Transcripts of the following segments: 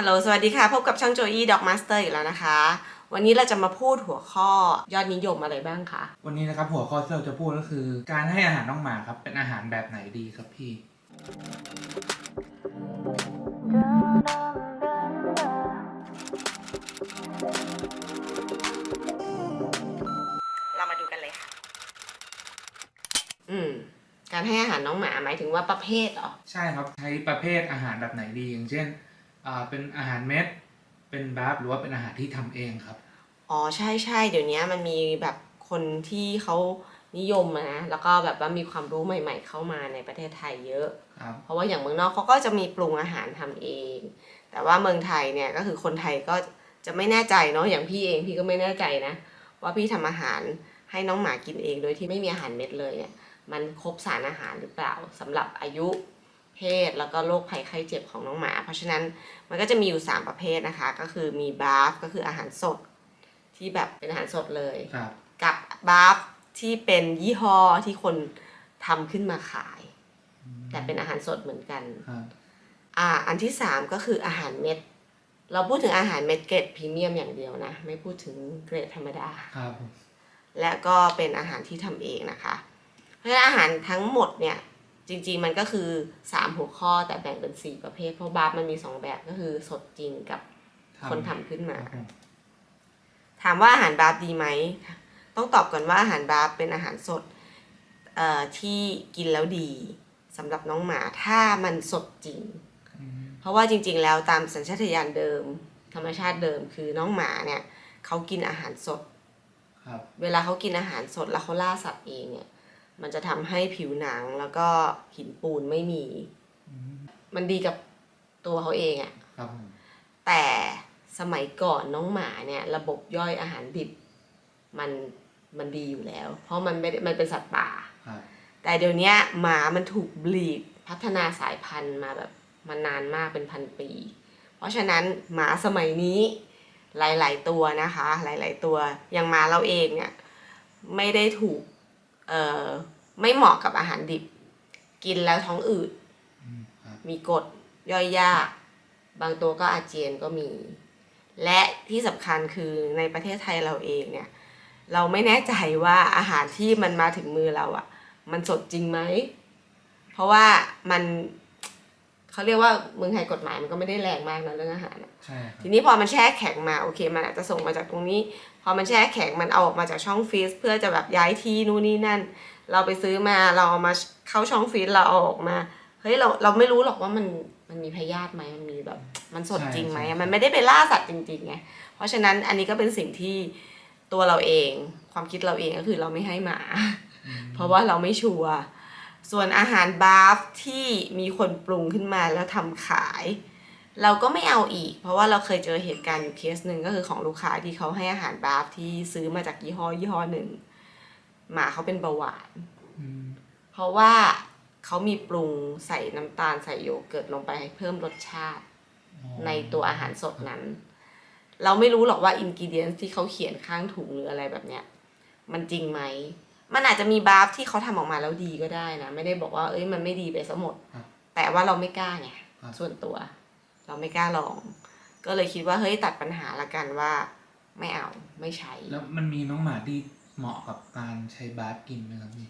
ฮัลโหล สวัสดีค่ะ พบกับช่างโจอี้ด็อกมาสเตอร์อีกแล้วนะคะ วันนี้เราจะมาพูดหัวข้อยอดนิยมอะไรบ้างคะ วันนี้นะครับหัวข้อที่เราจะพูดก็คือ การให้อาหารน้องหมาครับ เป็นอาหารแบบไหนดีครับพี่ เรามาดูกันเลยค่ะ อืม การให้อาหารน้องหมาหมายถึงว่าประเภทเหรอ ใช่ครับ ใช้ประเภทอาหารแบบไหนดีอย่างเช่น อ่าเป็นอาหารเม็ด เป็นบัฟหรือว่าเป็นอาหารที่ทำเองครับ อ๋อใช่ใช่เดี๋ยวนี้มันมีแบบคนที่เขานิยมอะนะแล้วก็แบบว่ามีความรู้ใหม่ ๆ เข้ามาในประเทศไทยเยอะ ครับ เพราะว่าอย่างเมืองนอกเขาก็จะมีปรุงอาหารทำเอง แต่ว่าเมืองไทยเนี่ยก็คือคนไทยก็จะไม่แน่ใจเนาะอย่างพี่เองพี่ก็ไม่แน่ใจนะ ว่าพี่ทำอาหารให้น้องหมากินเองโดยที่ไม่มีอาหารเม็ดเลยเนี่ยมันครบสารอาหารหรือเปล่าสำหรับอายุ เพศ แล้วก็โรคภัยไข้เจ็บของน้องหมา เพราะฉะนั้นมันก็จะมีอยู่ 3 ประเภทนะคะ ก็คือมีบาฟก็คืออาหารสด ที่แบบเป็นอาหารสดเลย ครับ กับบาฟที่เป็นยี่ห้อที่คนทำขึ้นมาขาย แต่เป็นอาหารสดเหมือนกัน ครับ อ่าอันที่สามก็คืออาหารเม็ด เราพูดถึงอาหารเม็ดเกรดพรีเมียมอย่างเดียวนะ ไม่พูดถึงเกรดธรรมดา ครับผมและก็เป็นอาหารที่ทำเองนะคะ เพราะฉะนั้นอาหารทั้งหมดเนี่ย จริงๆมันก็คือสามหัวข้อแต่แบ่งเป็นสี่ประเภท เพราะบาร์มันมีสองแบบก็คือสดจริงกับคนทำขึ้นมาครับผมถามว่าอาหารบาร์ดีไหม ต้องตอบก่อนว่าอาหารบาร์เป็นอาหารสดเอ่อที่กินแล้วดีสำหรับน้องหมาถ้ามันสดจริงอืมเพราะว่าจริง ๆ แล้วตามสัญชาตญาณเดิม ธรรมชาติเดิมคือน้องหมาเนี่ยเขากินอาหารสดครับเวลาเขากินอาหารสดแล้วเขาล่าสัตว์เองเนี่ย มันจะทำให้ผิวหนังแล้วก็หินปูนไม่มีอืมมันดีกับตัวเขาเองอะครับผมแต่สมัยก่อนน้องหมาเนี่ย ระบบย่อยอาหารดิบมันมันดีอยู่แล้ว เพราะมันไม่ได้มันเป็นสัตว์ป่า ครับแต่เดี๋ยวเนี้ยหมามันถูกบลีดพัฒนาสายพันธุ์มาแบบมานานมากเป็นพันปี เพราะฉะนั้นหมาสมัยนี้หลาย ๆ ตัวนะคะ หลาย ๆ ตัวอย่างหมาเราเองเนี่ยไม่ได้ถูกเอ่อ ไม่เหมาะกับอาหารดิบ กินแล้วท้องอืดอืมครับมีกรดย่อยยาก บางตัวก็อาเจียนก็มี และที่สำคัญคือในประเทศไทยเราเองเนี่ย เราไม่แน่ใจว่าอาหารที่มันมาถึงมือเราอะ่ะ มันสดจริงไหม เพราะว่ามัน เขาเรียกว่าเมืองไทยกฎหมายมันก็ไม่ได้แรงมากนะเรื่องอาหารอะใช่ครับ ทีนี้พอมันแช่แข็งมาโอเค มันอาจจะส่งมาจากตรงนี้ พอมันแช่แข็งมันเอาออกมาจากช่องฟรีซเพื่อจะแบบย้ายที่นู่นนี่นั่น เราไปซื้อมาเราเอามาเข้าช่องฟรีซเราเอาออกมาเฮ้ยเราเราไม่รู้หรอกว่ามันมันมีพยาธิไหมมันมีแบบ มันสดจริงไหมมันไม่ได้ไปล่าสัตว์จริงๆไงเพราะฉะนั้นอันนี้ก็เป็นสิ่งที่ตัวเราเอง ความคิดเราเองก็คือเราไม่ให้หมาอืมเพราะว่าเราไม่ชัวร์ ส่วนอาหารบาฟที่มีคนปรุงขึ้นมาแล้วทำขาย เราก็ไม่เอาอีก เพราะว่าเราเคยเจอเหตุการณ์อยู่เคสหนึ่งก็คือของลูกค้าที่เขาให้อาหารบาฟที่ซื้อมาจากยี่ห้อยี่ห้อหนึ่งหมาเขาเป็นเบาหวานอืมเพราะว่าเขามีปรุงใส่น้ำตาลใส่โยเกิร์ตลงไปให้เพิ่มรสชาติอ๋อในตัวอาหารสดนั้น เราไม่รู้หรอกว่าอินกิเดียนที่เขาเขียนข้างถุงหรืออะไรแบบเนี้ย มันจริงไหม มันอาจจะมีบาฟที่เขาทำออกมาแล้วดีก็ได้นะไม่ได้บอกว่าเอ้ยมันไม่ดีไปซะหมดครับแต่ว่าเราไม่กล้าไงครับส่วนตัว เราไม่กล้าลอง ก็เลยคิดว่าเฮ้ยตัดปัญหาละกันว่า ไม่เอาไม่ใช้ แล้วมันมีน้องหมาที่เหมาะกับการใช้บาฟกินไหมครับพี่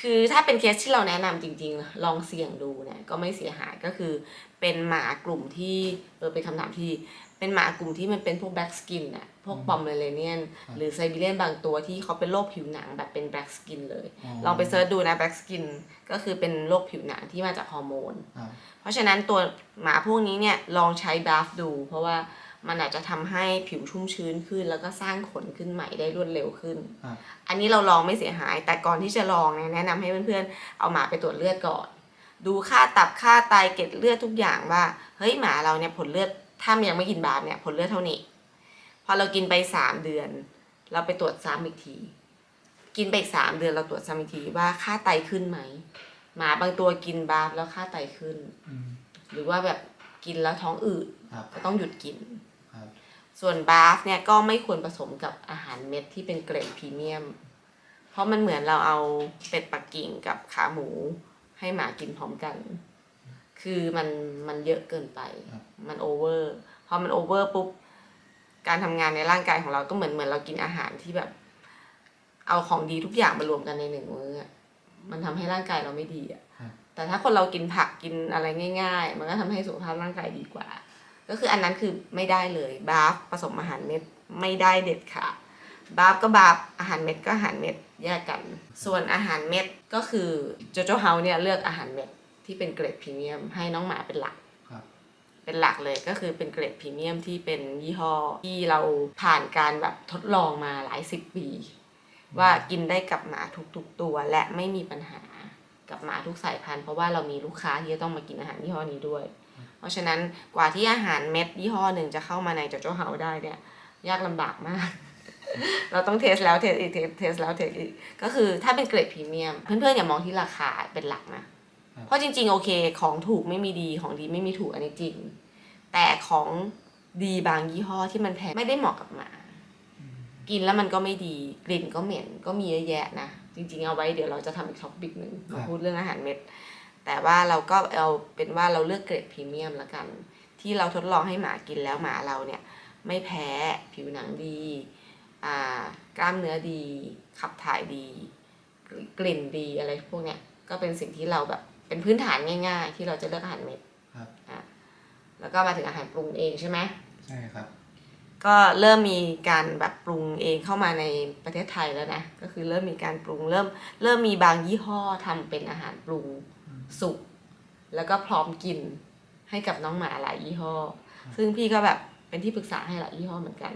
คือถ้าเป็นเคสที่เราแนะนำจริง ๆ ลองเสี่ยงดูเนี่ยก็ไม่เสียหายก็คือเป็นหมากลุ่มที่เออเป็นคำถามที่เป็นหมากลุ่มที่มันเป็นพวกแบล็กสกินอะพวกอืมปอมเมเลเนียนครับหรือไซบีเรียนบางตัวที่เขาเป็นโรคผิวหนังแบบเป็นแบล็กสกินเลยอ๋อลองไปเซิร์ชดูนะแบล็กสกินก็คือเป็นโรคผิวหนังที่มาจากฮอร์โมนครับเพราะฉะนั้นตัวหมาพวกนี้เนี่ยลองใช้บาฟดู เพราะว่า มันอาจจะทำให้ผิวชุ่มชื้นขึ้น แล้วก็สร้างขนขึ้นใหม่ได้รวดเร็วขึ้นครับอันนี้เราลองไม่เสียหาย แต่ก่อนที่จะลองเนี่ยแนะนำให้เพื่อนๆ เอาหมาไปตรวจเลือดก่อน ดูค่าตับค่าไตเกล็ดเลือดทุกอย่างว่า เฮ้ยหมาเราเนี่ยผลเลือด ถ้ามันยังไม่กินบาฟเนี่ยผลเลือดเท่านี้ พอเรากินไปสามเดือน เราไปตรวจซ้ำอีกที กินไปอีกสามเดือนเราตรวจซ้ำอีกทีว่าค่าไตขึ้นไหม หมาบางตัวกินบาฟแล้วค่าไตขึ้นอืมหรือว่าแบบกินแล้วท้องอืดครับก็ต้องหยุดกินครับ ส่วนบาฟเนี่ยก็ไม่ควรผสมกับอาหารเม็ดที่เป็นเกรดพรีเมียม เพราะมันเหมือนเราเอาเป็ดปักกิ่งกับขาหมูให้หมากินพร้อมกัน คือมันมันเยอะเกินไปครับมันโอเวอร์ พอมันโอเวอร์ปุ๊บ การทำงานในร่างกายของเราก็เหมือนเหมือนเรากินอาหารที่แบบ เอาของดีทุกอย่างมารวมกันในหนึ่งมื้ออะมันทำให้ร่างกายเราไม่ดีอะครับแต่ถ้าคนเรากินผักกินอะไรง่าย ๆ มันก็ทำให้สุขภาพร่างกายดีกว่า ก็คืออันนั้นคือไม่ได้เลยบาฟผสมอาหารเม็ดไม่ได้เด็ดขาดบาฟก็บาฟอาหารเม็ดก็อาหารเม็ดแยกกัน ส่วนอาหารเม็ดก็คือโจโจเฮาเนี่ยเลือกอาหารเม็ดที่เป็นเกรดพรีเมียมให้น้องหมาเป็นหลักครับเป็นหลักเลยก็คือเป็นเกรดพรีเมียมที่เป็นยี่ห้อที่เราผ่านการแบบทดลองมาหลายสิบปี ว่ากินได้กับหมาทุกๆตัวและไม่มีปัญหากับหมาทุกสายพันธุ์เพราะว่าเรามีลูกค้าที่จะต้องมากินอาหารยี่ห้อนี้ด้วย เพราะฉะนั้นกว่าที่อาหารเม็ดยี่ห้อหนึ่งจะเข้ามาในโจโจเฮาได้เนี่ย ยากลำบากมาก เราต้องเทสแล้วเทสอีกเทสเทสแล้วเทสอีกก็คือถ้าเป็นเกรดพรีเมียม เพื่อนๆอย่ามองที่ราคาเป็นหลักนะครับเพราะจริง ๆ โอเค ของถูกไม่มีดีของดีไม่มีถูกอันนี้จริง แต่ของดีบางยี่ห้อที่มันแพงไม่ได้เหมาะกับหมา กินแล้วมันก็ไม่ดีกลิ่นก็เหม็นก็มีเยอะแยะนะจริงๆเอาไว้เดี๋ยวเราจะทำอีกท็อปิกหนึ่งมาพูดเรื่องอาหารเม็ด แต่ว่าเราก็เอาเป็นว่าเราเลือกเกรดพรีเมียมละกัน ที่เราทดลองให้หมากินแล้วหมาเราเนี่ยไม่แพ้ผิวหนังดีอ่ากล้ามเนื้อดี ขับถ่ายดี กลิ่นดีอะไรพวกเนี้ยก็เป็นสิ่งที่เราแบบเป็นพื้นฐานง่าย ๆ ที่เราจะเลือกอาหารเม็ดครับอะแล้วก็มาถึงอาหารปรุงเองใช่ไหมใช่ครับ ก็เริ่มมีการแบบปรุงเองเข้ามาในประเทศไทยแล้วนะก็คือเริ่มมีการปรุงเริ่มเริ่มมีบางยี่ห้อทำเป็นอาหารปรุง สุกแล้วก็พร้อมกินให้กับน้องหมาหลายยี่ห้อ ซึ่งพี่ก็แบบเป็นที่ปรึกษาให้หลายยี่ห้อเหมือนกัน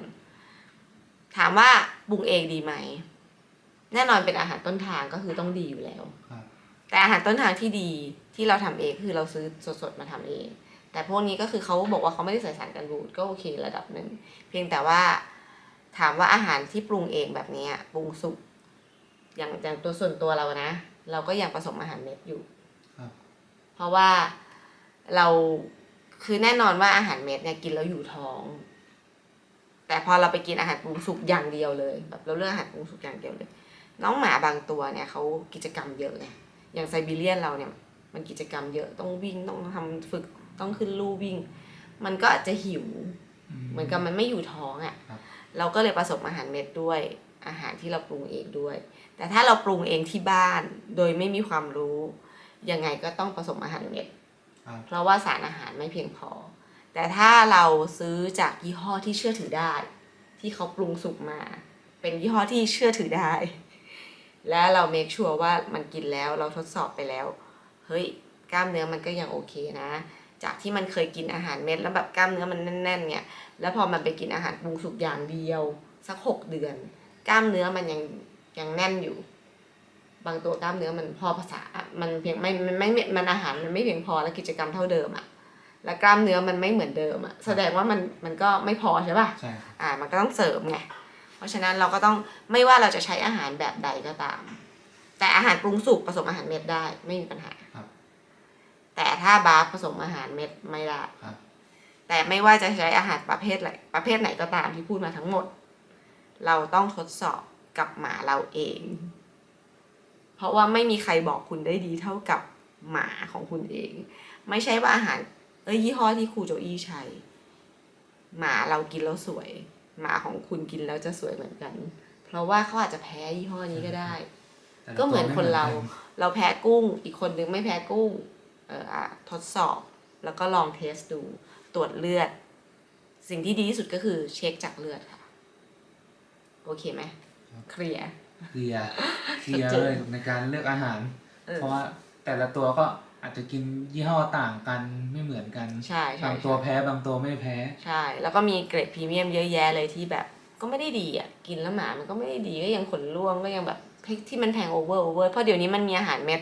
ถามว่าปรุงเองดีไหม แน่นอนเป็นอาหารต้นทางก็คือต้องดีอยู่แล้วครับแต่อาหารต้นทางที่ดีที่เราทำเองคือเราซื้อสดๆมาทำเอง แต่พวกนี้ก็คือเขาบอกว่าเขาไม่ได้ใส่สารกันบูดก็โอเคระดับหนึ่ง เพียงแต่ว่าถามว่าอาหารที่ปรุงเองแบบเนี้ยปรุงสุกอย่างอย่างตัวส่วนตัวเรานะ เราก็ยังผสมอาหารเม็ดอยู่ค รับเพราะว่าเราคือแน่นอนว่าอาหารเม็ดเนี่ยกินแล้วอยู่ท้อง แต่พอเราไปกินอาหารปรุงสุกอย่างเดียวเลยแบบเราเลือกอาหารปรุงสุกอย่างเดียวเลย น้องหมาบางตัวเนี่ยเขากิจกรรมเยอะไงอย่างไซบีเรียนเราเนี่ยมันกิจกรรมเยอะต้องวิ่งต้องทำฝึกต้องขึ้นลู่วิ่ง มันก็อาจจะหิว เหมือนกับมันไม่อยู่ท้องอะ่ะครับเราก็เลยผสมอาหารเม็ดด้วยอาหารที่เราปรุงเองด้วย แต่ถ้าเราปรุงเองที่บ้านโดยไม่มีความรู้ ยังไงก็ต้องผสมอาหารเม็ดครับเพราะว่าสารอาหารไม่เพียงพอ แต่ถ้าเราซื้อจากยี่ห้อที่เชื่อถือได้ ที่เขาปรุงสุกมา เป็นยี่ห้อที่เชื่อถือได้ และเราเมคชัวร์ว่ามันกินแล้วเราทดสอบไปแล้ว เฮ้ยกล้ามเนื้อมันก็ยังโอเคนะ จากที่มันเคยกินอาหารเม็ดแล้วแบบกล้ามเนื้อมันแน่นๆเนี่ย แล้วพอมันไปกินอาหารปรุงสุกอย่างเดียว สักหกเดือน กล้ามเนื้อมันยังยังแน่นอยู่ บางตัวกล้ามเนื้อมันพอภาษา มันเพียงไม่มันไม่ไม่มันอาหารมันไม่เพียงพอแล้วกิจกรรมเท่าเดิมอะแล้วกล้ามเนื้อมันไม่เหมือนเดิมอะแสดงว่ามันมันก็ไม่พอใช่ป่ะใช่ครับอ่า มันก็ต้องเสริมไงเพราะฉะนั้นเราก็ต้องไม่ว่าเราจะใช้อาหารแบบใดก็ตาม แต่อาหารปรุงสุกผสมอาหารเม็ดได้ไม่มีปัญหาครับ แต่ถ้าบาร์ผสมอาหารเม็ดไม่ได้ครับ แต่ไม่ว่าจะใช้อาหารประเภทอะไรประเภทไหนก็ตามที่พูดมาทั้งหมด เราต้องทดสอบกับหมาเราเอง เพราะว่าไม่มีใครบอกคุณได้ดีเท่ากับหมาของคุณเอง ไม่ใช่ว่าอาหาร เอ้ยยี่ห้อที่ครูโจอี้ใช้ หมาเรากินแล้วสวย หมาของคุณกินแล้วจะสวยเหมือนกัน เพราะว่าเขาอาจจะแพ้ยี่ห้อนี้ก็ได้แต่ละก็เหมือนตัวคนเราไหมือเราแพ้กุ้ง อีกคนนึงไม่แพ้กุ้ง เอออะทดสอบ แล้วก็ลองเทสดู ตรวจเลือด สิ่งที่ดีที่สุดก็คือเช็คจากเลือดค่ะ โอเคไหมเคลียร์ เคลียร์เคลียร์ชัดเจนเลยในการเลือกอาหารเออเพราะว่าแต่ละตัวก็อาจจะกินยี่ห้อต่างกันไม่เหมือนกันใช่ใช่บางตัวใช่แพ้บางตัวไม่แพ้ ใช่ แล้วก็มีเกรดพรีเมียมเยอะแยะเลยที่แบบก็ไม่ได้ดีอะกินแล้วหมามันก็ไม่ได้ดีก็ยังขนร่วงก็ยังแบบที่มันแพงโอเวอร์โอเวอร์เพราะเดี๋ยวนี้มันมีอาหารเม็ด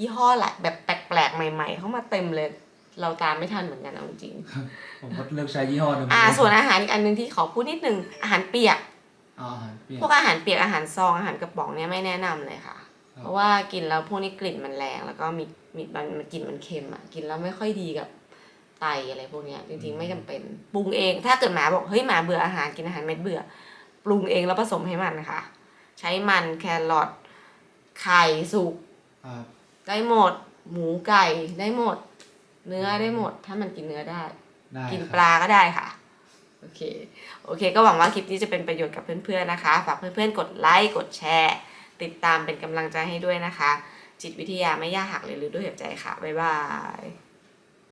ยี่ห้อหลายแบบแปลกๆ ใหม่ๆ เข้ามาเต็มเลย เราตามไม่ทันเหมือนกันเอาจริงผมก็เลือกใช้ยี่ห้อเดิมอ่าส่วนอาหารอีกอันหนึงที่ขอพูดนิดนึงอาหารเปียก อ๋ออาหารเปรี้ยวพวกอาหารเปียกอาหารซองอาหารกระป๋องเนี่ยไม่แนะนำเลยค่ะ ครับ เพราะว่ากินแล้วพวกนี้กลิ่นมันแรงแล้วก็มีมีมันมันกลิ่นมันเค็มอะกินแล้วไม่ค่อยดีกับไตอะไรพวกเนี้ยจริงๆไม่จำเป็นปรุงเอง ถ้าเกิดหมาบอกเฮ้ยหมาเบื่ออาหารกินอาหารเม็ดเบื่อ ปรุงเองแล้วผสมให้มันค่ะ ใช้มันแครอทไข่สุกครับได้หมด หมูไก่ได้หมด เนื้อได้หมด ถ้ามันกินเนื้อได้ ได้กินครับปลาก็ได้ค่ะคโอเค โอเค ก็หวังว่าคลิปนี้จะเป็นประโยชน์กับเพื่อนๆนะคะ ฝากเพื่อนๆ กดไลค์ กดแชร์ ติดตามเป็นกำลังใจให้ด้วยนะคะ จิตวิทยาไม่ยากหักเลยหรือด้วยหัวใจค่ะ บ๊ายบาย